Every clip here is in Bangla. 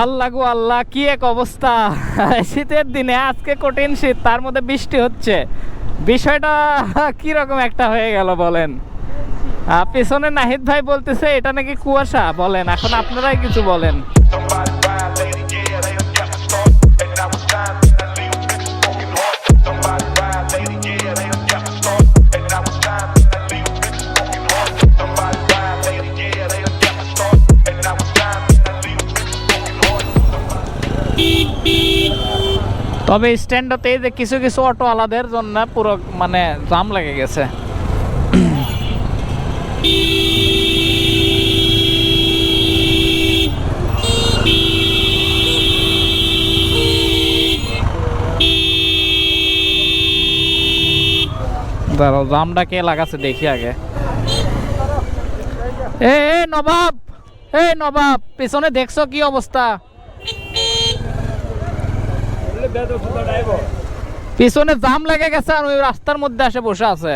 আল্লাহ আল্লাহ, কি এক অবস্থা? শীতের দিনে, আজকে কঠিন শীত, তার মধ্যে বৃষ্টি হচ্ছে। বিষয়টা কি রকম একটা হয়ে গেল বলেন? পেছনে নাহিদ ভাই বলতেছে, এটা নাকি কুয়াশা? বলেন, এখন আপনারাই কিছু বলেন। তবে স্ট্যান্ডতে যে কিছু কিছু অটো আলাদের জন্য পুরো মানে জাম লেগে গেছে। দাঁড়াও জামটা কে লাগাচ্ছে দেখি আগে। এ এ, নবাব! এই নবাব! পিছনে দেখছ কি অবস্থা? পিছনে জাম লেগে গেছে আর ওই রাস্তার মধ্যে এসে বসে আছে।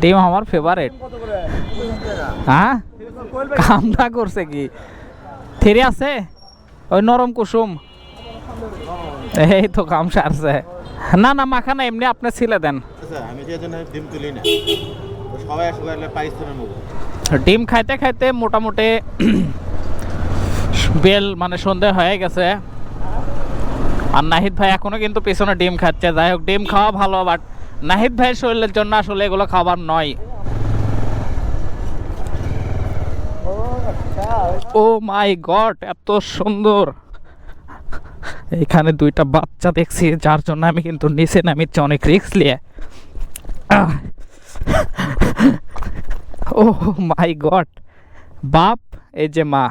ডিম আমার ফেভারিট হ্যাঁ? কাম না করছে কি? থ্রি আছে? ওই নরম কুসুম। এই তো কাম সারছে। না না মাখানা এমনি আপনি ছিলে দেন। আচ্ছা আমি ডিম তুলি না। সবাই আসলে ডিম খাইতে খাইতে মোটামুটি বেল মানে সন্ধে হয়ে গেছে। আর নাহিদ ভাই এখনও কিন্তু পিছনে ডিম খাচ্ছে। যাই হোক, ডিম খাওয়া ভালো বাট নাহিদ ভাইয়ের শরীরের জন্য আসলে এগুলো খাবার নয়। ও মাই গড, এত সুন্দর। এখানে দুইটা বাচ্চা দেখছি, যার জন্য আমি কিন্তু নিচে নামিচ্ছি, অনেক রিস্ক নিয়ে। ও মাই গড বাপ এই যে মা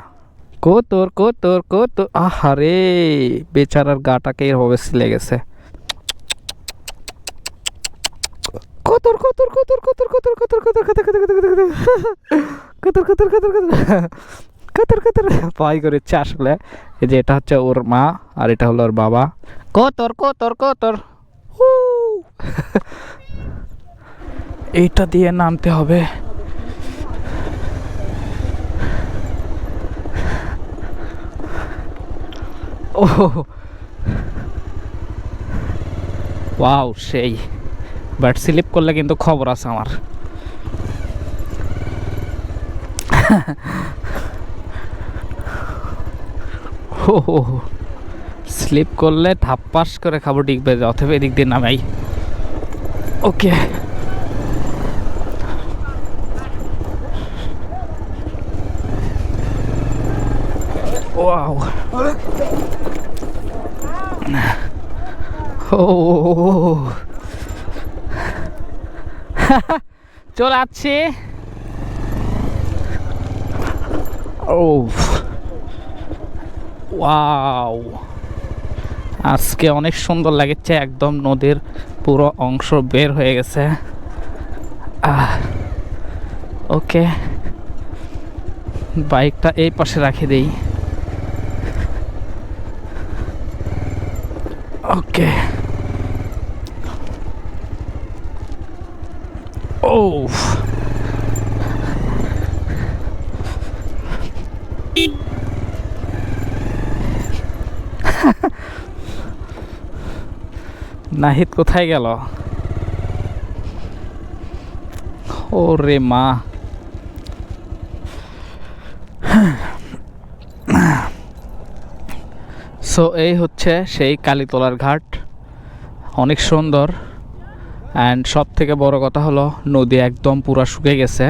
কো তোর কো তোর কো তো আহারে বেচারার গাটাকে এভাবে সিলে গেছে কতর কতর কতর কতর কতর কতর কতর কতর কতর কতর কতর কতর কতর কতর কতর কতর ভয় করেছে আসলে এই যে এটা হচ্ছে ওর মা আর এটা হলো ওর বাবা কতর কতর কতর হু এইটা দিয়ে নামতে হবে। ও ওয়াও, সেই। বাট স্লিপ করলে কিন্তু খবর আছে আমার। ও স্লিপ করলে ঠাপ্পাস করে খাব ডিগবে অথবা এদিক দিয়ে নামাই। ওকে। ওয়াও ও চলে আসছি। ও ওয়াও আজকে অনেক সুন্দর লাগছে, একদম নদীর পুরো অংশ বের হয়ে গেছে। ওকে বাইকটা এই পাশে রাখে দেই। ওকে ও নাহিদ কোথায় গেল? ওরে মা। সো এই হচ্ছে সেই কালীতলার ঘাট। অনেক সুন্দর। অ্যান্ড সব থেকে বড় কথা হলো, নদী একদম পুরা শুকে গেছে।